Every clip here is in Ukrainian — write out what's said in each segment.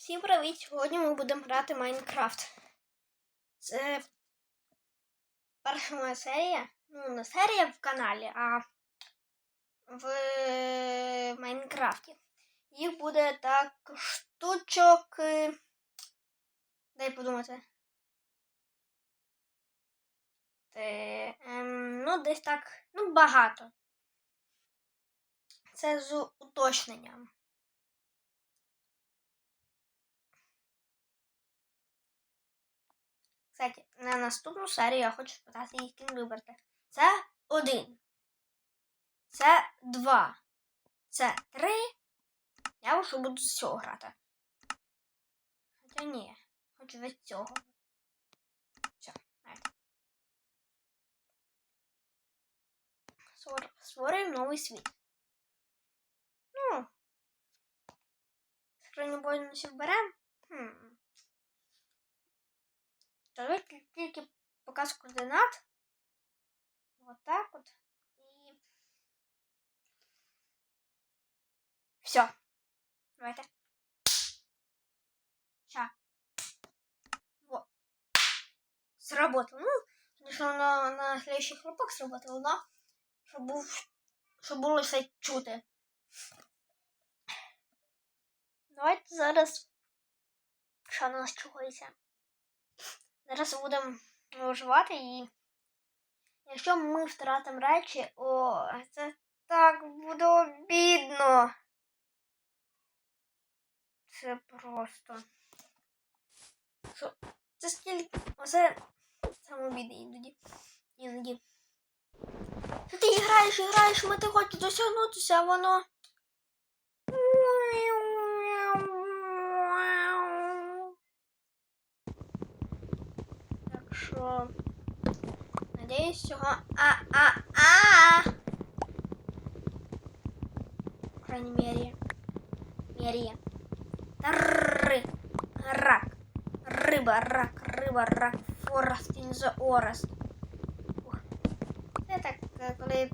Всім привіт! Сьогодні ми будемо грати Майнкрафт. Це перша моя серія. Ну, не серія в каналі, а в Майнкрафті. Їх буде так штучок. е, Дай подумати. Те, ем, ну, десь так, ну, багато. Це з уточненням. На наступну серію я хочу спитати, яким вибрати. Це один. Це два. Це три. Я вже буду з цього грати. Хоча ні. Хочу від цього. Все, давайте. Створюємо новий світ. Ну. Скриню бонусів беремо. Хм. Давайте тільки показ координат. Вот так вот. І все. Давайте. Ща. Вот. Сработало. Ну, конечно, на, на следующий хлопок сработало, но щоб, був, щоб все чути. Давайте зараз. Що нас чується? Зараз будемо виживати і. Якщо ми втратимо речі, о, це так буде обідно. Це просто. Що? Це стільки. Оце саме обідно іноді. Іноді. Ти граєш граєш, ми ти хочеш досягнутися, а воно. що. Надеюсь, цього. А-а-а! По крайней мере. Мере. Ры. Рак. Риба, рак, риба, рак. Форест in the Orest. Ух. Це так, е, коли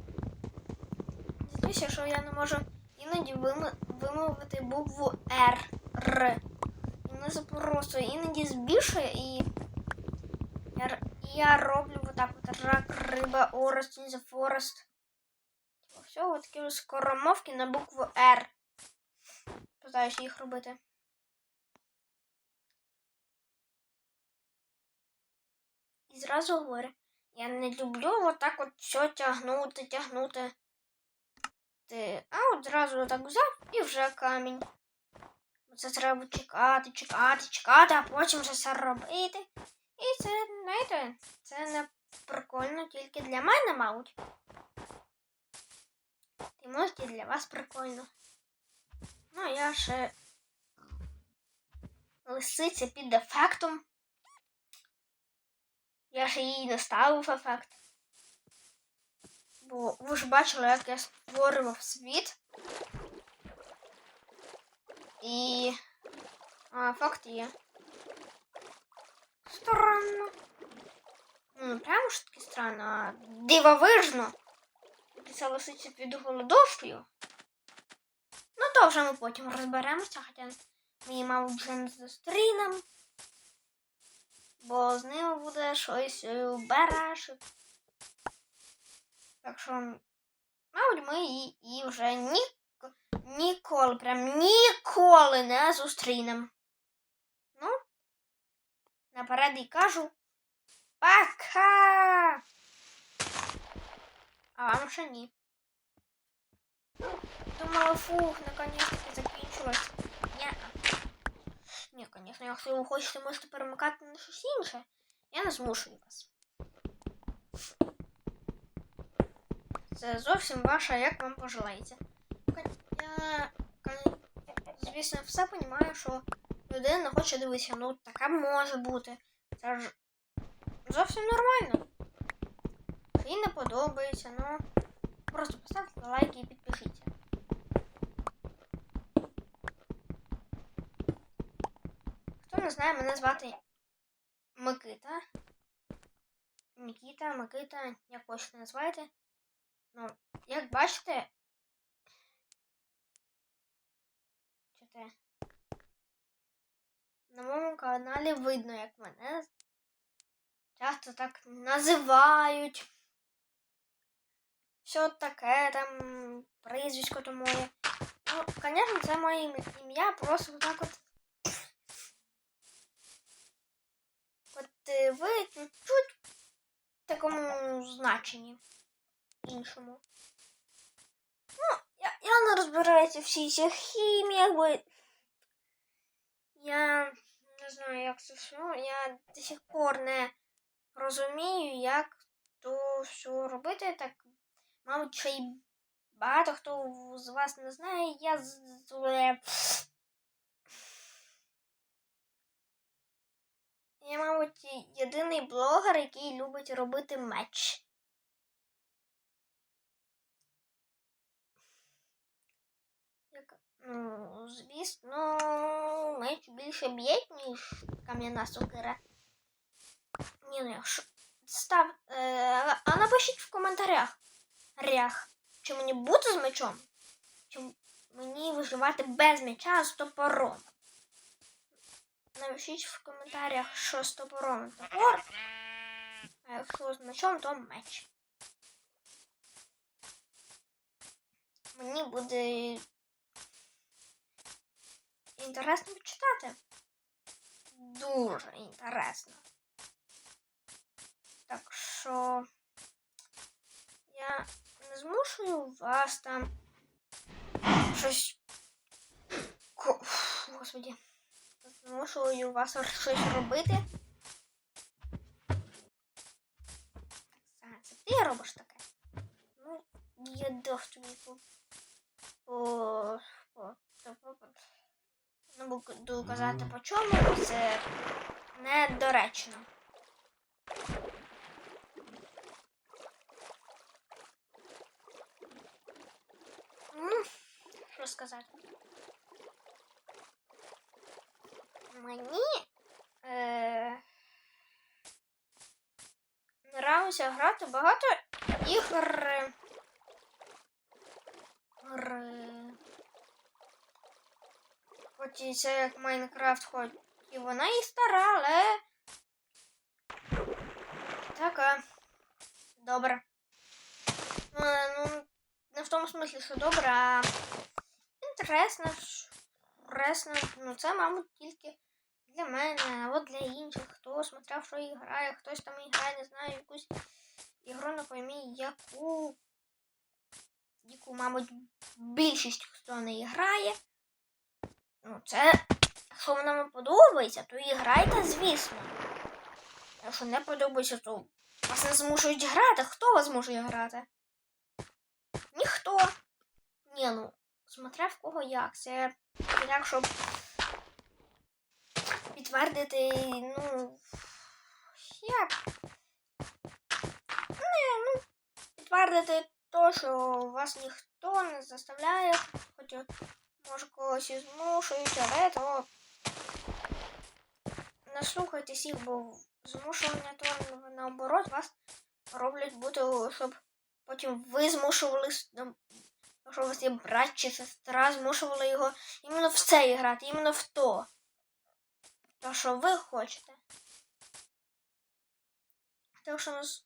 дивлюся, що я не можу іноді вими- вимовити букву Р. Р. І мене це просто іноді збільшує і я, р- я роблю вот так вот рак, рыба, орест, in the. Все, от такі скоромовки на букву R. Питаюся їх робити. І зразу говорю, я не люблю отак от все тягнути, тягнути. Ти, а от зразу отак взяв і вже камінь. Це треба чекати, чекати, чекати, а потім вже все робити. І це, знаєте, це не прикольно тільки для мене, мабуть. І може і для вас прикольно. Ну, я ще лисиця під ефектом. Я ще їй не ставив ефект. Бо ви ж бачили, як я створював світ. І а, ефект є. Странно. Ну, прямо ж таки странно, а дивовижно. Це лисиця під голодовкою. Ну, то вже ми потім розберемося, хоча ми її, мабуть, вже не зустрінемо. Бо з ними буде щось береш. Так що, мабуть, ми її вже ні, ніколи, прям ніколи не зустрінемо. Ну, наперед і кажу. Пока! А вам ще ні. Думала, фух, наконец-таки закінчилось. Ні. Ні, звісно, якщо ви хочете, можете перемикати на щось інше. Я не змушую вас. Це зовсім ваша, як вам пожелається. Я, кон- звісно, все розумію, що Людина не хоче дивитися. Ну, таке може бути. Це ж зовсім нормально. Їй не подобається, ну просто поставте лайк і підпишіться. Хто не знає, мене звати Микита. Нікіта, Микита, як хочете називайте. Ну, як бачите. На моєму каналі видно, як мене часто так називають. Що таке там прізвисько то моє. Ну, звісно, це моє ім- ім'я, просто так от. От е, ви чуть в такому значенні іншому. Ну, я, я не розбираюся в всіх цих хіміях, бо я не знаю, як це все. Я до сих пор не розумію, як то все робити. Так, мабуть, ще й багато хто з вас не знає. Я з- Я, мабуть, єдиний блогер, який любить робити меч. Ну, звісно, меч більше б'є, ніж кам'яна сокира. Ні, ну якщо став. Е, а напишіть в коментарях. Рях, чи мені бути з мечом? Чи мені виживати без меча з топором? Напишіть в коментарях, що з топором топор, а якщо з мечом, то меч. Мені буде інтересно почитати. Дуже інтересно. Так що я не змушую вас там щось. Ко- Господі. Змушую вас щось робити. Так, це ти робиш таке? Ну, я дав тобі по. по. по. Не буду казати по чому, це недоречно. Ну, що сказати? Мені е, нравиться грати багато е, Хоч як Майнкрафт, хоч і вона і стара, але така добра. Ну, ну, не в тому смислі, що добра, а інтересна, інтересна. Ну, це, мабуть, тільки для мене, або для інших, хто смотрев, що і грає, хтось там і грає, не знаю, якусь ігру, не поймі, яку, яку, мабуть, більшість хто не грає. Ну, це, якщо вона вам подобається, то і грайте, звісно. Якщо не подобається, то вас не змушують грати. Хто вас змушує грати? Ніхто. Ні, ну, смотря в кого як. Це як, щоб підтвердити, ну. Як? Не, ну, підтвердити то, що вас ніхто не заставляє, хоча може когось і змушують, але то не слухайтесь їх, бо змушування то наоборот вас роблять бути, щоб потім ви змушували, якщо у вас є брат чи сестра, змушували його іменно в це грати, іменно в то. То, що ви хочете. Так що нас.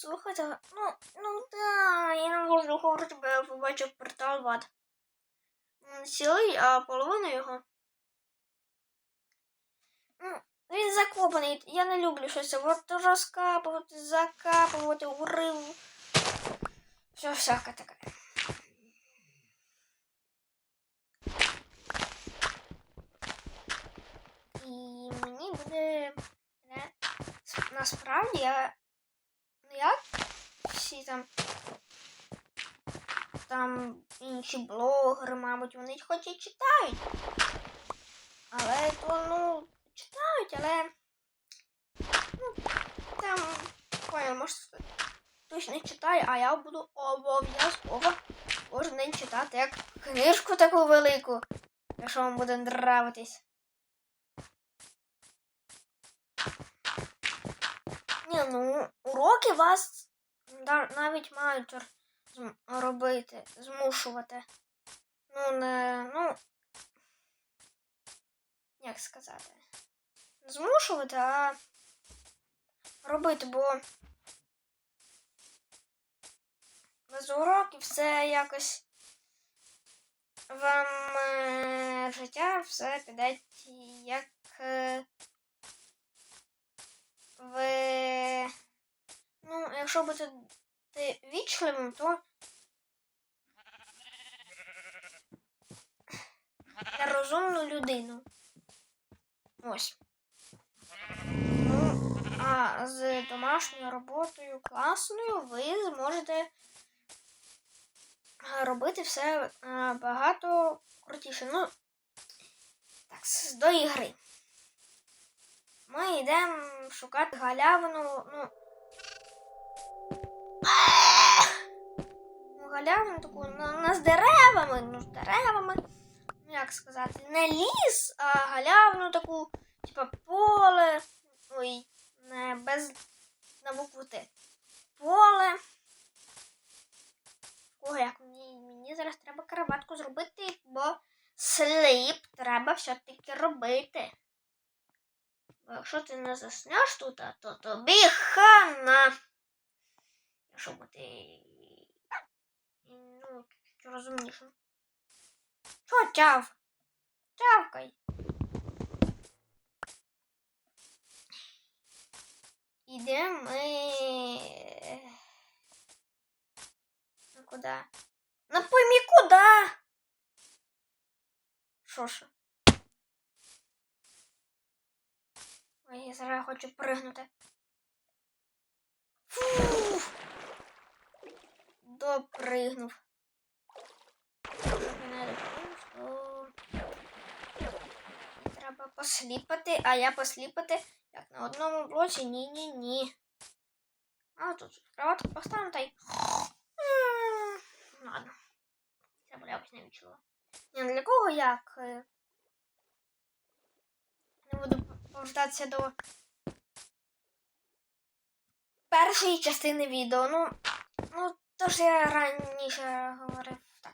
Слухайте, ну, ну да, я не можу говорити, бо я побачив портал вад. М, Цілий, а половину його. Ну, він закопаний. Я не люблю щось от розкапувати, закапувати, урив. Все всяке таке. І мені буде насправді я там там інші блогери, мабуть, вони хоч і читають. Але то, ну, читають, але ну, там понял, може хтось не читає, а я буду обов'язково кожен день читати як книжку таку велику, якщо вам буде нравитись. Ні, ну, уроки вас навіть мають р- зм- робити, змушувати. Ну, не, ну. Як сказати? Змушувати, а робити, бо без уроків все якось вам е, життя все піде як е, ви. Ну, якщо бути вічливим, то я розумну людину. Ось. Ну, а з домашньою роботою класною ви зможете робити все багато крутіше. Ну, так, до ігри. Ми йдемо шукати галявину. Ну, ну галявину таку ну, не з деревами, ну з деревами. Ну, як сказати, не ліс, а галявину таку, типа поле. Ой, не без на букву Т. Поле. О, як мені, мені зараз треба караватку зробити, бо сліп треба все-таки робити. Бо якщо ти не заснеш тут, то тобі хана. Якщо бути ну, чуть розумнішим. Що чав? Чавкай. Ідемо ми. Ну куди? На поймі куди? Що ж? Ой, я зараз хочу пригнути. Фу! Допригнув. Щоб я не допригнув, то треба посліпати, а я посліпати як на одному блоці ні-ні-ні. А тут кроватку поставимо та й. Ладно. Треба якось не відчула. Ні, для кого як? е, Не буду повертатися до першої частини відео. Ну, ну то ж я раніше говорив так.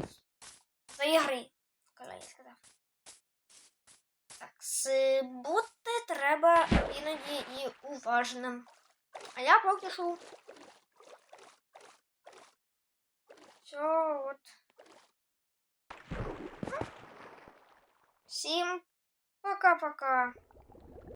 До ігри, коли я сказав. Бути треба іноді і уважним. А я поки що. Все, от. Всім пока-пока.